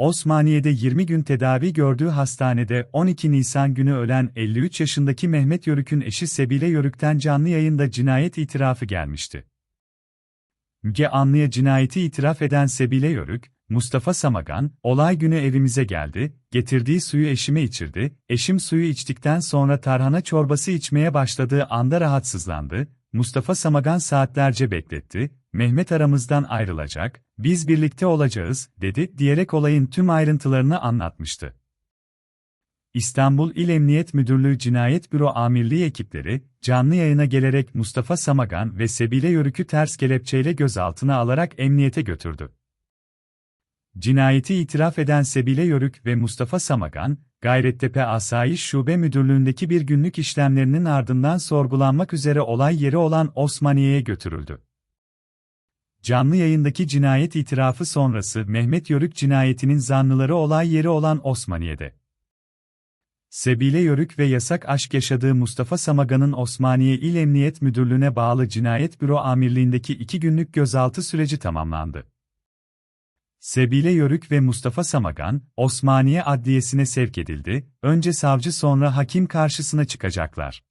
Osmaniye'de 20 gün tedavi gördüğü hastanede 12 Nisan günü ölen 53 yaşındaki Mehmet Yörük'ün eşi Sebile Yörük'ten canlı yayında cinayet itirafı gelmişti. Müge Anlı'ya cinayeti itiraf eden Sebile Yörük, Mustafa Samagan, olay günü evimize geldi, getirdiği suyu eşime içirdi, eşim suyu içtikten sonra tarhana çorbası içmeye başladığı anda rahatsızlandı, Mustafa Samagan saatlerce bekletti, Mehmet aramızdan ayrılacak, biz birlikte olacağız, dedi, diyerek olayın tüm ayrıntılarını anlatmıştı. İstanbul İl Emniyet Müdürlüğü Cinayet Büro Amirliği ekipleri, canlı yayına gelerek Mustafa Samagan ve Sebile Yörük'ü ters kelepçeyle gözaltına alarak emniyete götürdü. Cinayeti itiraf eden Sebile Yörük ve Mustafa Samagan, Gayrettepe Asayiş Şube Müdürlüğü'ndeki bir günlük işlemlerinin ardından sorgulanmak üzere olay yeri olan Osmaniye'ye götürüldü. Canlı yayındaki cinayet itirafı sonrası Mehmet Yörük cinayetinin zanlıları olay yeri olan Osmaniye'de. Sebile Yörük ve yasak aşk yaşadığı Mustafa Samagan'ın Osmaniye İl Emniyet Müdürlüğü'ne bağlı Cinayet Büro Amirliğindeki iki günlük gözaltı süreci tamamlandı. Sebile Yörük ve Mustafa Samagan, Osmaniye Adliyesi'ne sevk edildi, önce savcı sonra hakim karşısına çıkacaklar.